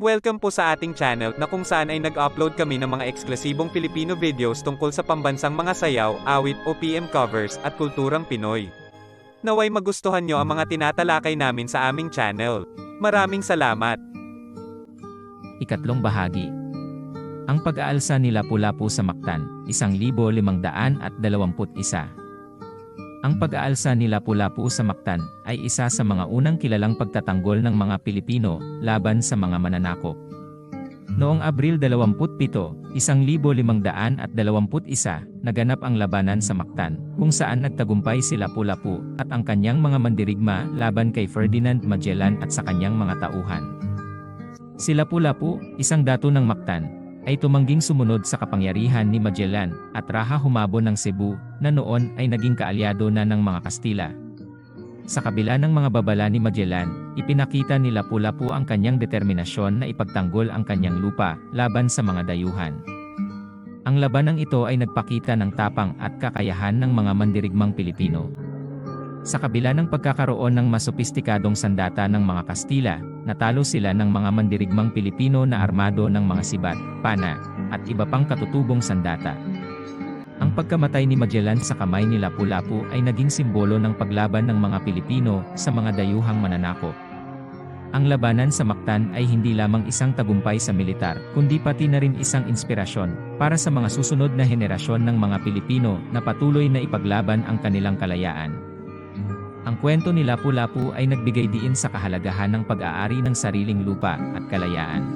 Welcome po sa ating channel na kung saan ay nag-upload kami ng mga eksklusibong Filipino videos tungkol sa pambansang mga sayaw, awit o PM covers at kulturang Pinoy. Naway magustuhan nyo ang mga tinatalakay namin sa aming channel. Maraming salamat! Ikatlong bahagi. Ang pag-aalsa ni Lapu-Lapu sa Mactan, 1521. Ang pag-aalsa ni Lapu-Lapu sa Mactan ay isa sa mga unang kilalang pagtatanggol ng mga Pilipino laban sa mga mananakop. Noong Abril 27, 1521, naganap ang labanan sa Mactan, kung saan nagtagumpay si Lapu-Lapu at ang kanyang mga mandirigma laban kay Ferdinand Magellan at sa kanyang mga tauhan. Si Lapu-Lapu, isang dato ng Mactan, ay tumangging sumunod sa kapangyarihan ni Magellan at raha humabo ng Cebu na noon ay naging kaalyado na ng mga Kastila. Sa kabila ng mga babala ni Magellan, ipinakita ni Lapu-Lapu ang kanyang determinasyon na ipagtanggol ang kanyang lupa laban sa mga dayuhan. Ang labanang ito ay nagpakita ng tapang at kakayahan ng mga mandirigmang Pilipino. Sa kabila ng pagkakaroon ng mas sopistikadong sandata ng mga Kastila, natalo sila ng mga mandirigmang Pilipino na armado ng mga sibat, pana, at iba pang katutubong sandata. Ang pagkamatay ni Magellan sa kamay ni Lapu-Lapu ay naging simbolo ng paglaban ng mga Pilipino sa mga dayuhang mananakop. Ang labanan sa Mactan ay hindi lamang isang tagumpay sa militar, kundi pati na rin isang inspirasyon para sa mga susunod na henerasyon ng mga Pilipino na patuloy na ipaglaban ang kanilang kalayaan. Ang kwento ni Lapu-Lapu ay nagbigay diin sa kahalagahan ng pag-aari ng sariling lupa at kalayaan.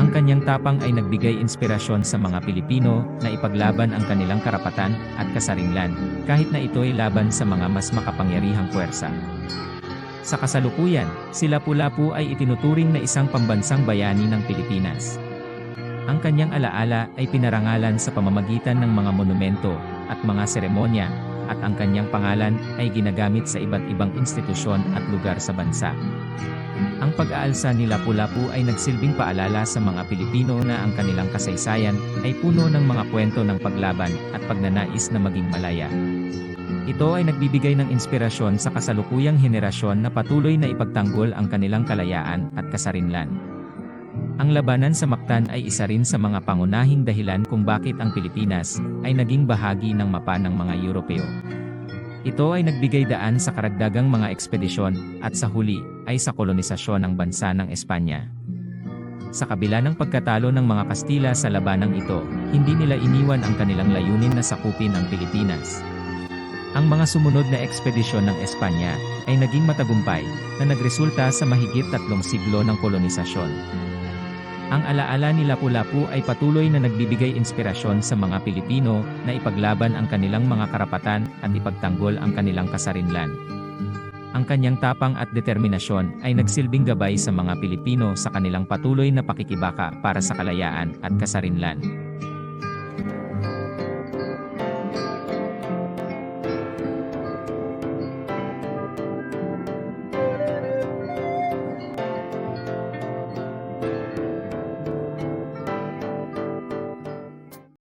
Ang kanyang tapang ay nagbigay inspirasyon sa mga Pilipino na ipaglaban ang kanilang karapatan at kasarinlan, kahit na ito'y laban sa mga mas makapangyarihang puwersa. Sa kasalukuyan, si Lapu-Lapu ay itinuturing na isang pambansang bayani ng Pilipinas. Ang kanyang alaala ay pinarangalan sa pamamagitan ng mga monumento at mga seremonya at ang kanyang pangalan ay ginagamit sa iba't ibang institusyon at lugar sa bansa. Ang pag-aalsa ni Lapu-Lapu ay nagsilbing paalala sa mga Pilipino na ang kanilang kasaysayan ay puno ng mga kwento ng paglaban at pagnanais na maging malaya. Ito ay nagbibigay ng inspirasyon sa kasalukuyang henerasyon na patuloy na ipagtanggol ang kanilang kalayaan at kasarinlan. Ang labanan sa Mactan ay isa rin sa mga pangunahing dahilan kung bakit ang Pilipinas ay naging bahagi ng mapa ng mga Europeo. Ito ay nagbigay daan sa karagdagang mga ekspedisyon at sa huli ay sa kolonisasyon ng bansa ng Espanya. Sa kabila ng pagkatalo ng mga Kastila sa labanang ito, hindi nila iniwan ang kanilang layunin na sakupin ang Pilipinas. Ang mga sumunod na ekspedisyon ng Espanya ay naging matagumpay na nagresulta sa mahigit tatlong siglo ng kolonisasyon. Ang alaala ni Lapu-Lapu ay patuloy na nagbibigay inspirasyon sa mga Pilipino na ipaglaban ang kanilang mga karapatan at ipagtanggol ang kanilang kasarinlan. Ang kanyang tapang at determinasyon ay nagsilbing gabay sa mga Pilipino sa kanilang patuloy na pakikibaka para sa kalayaan at kasarinlan.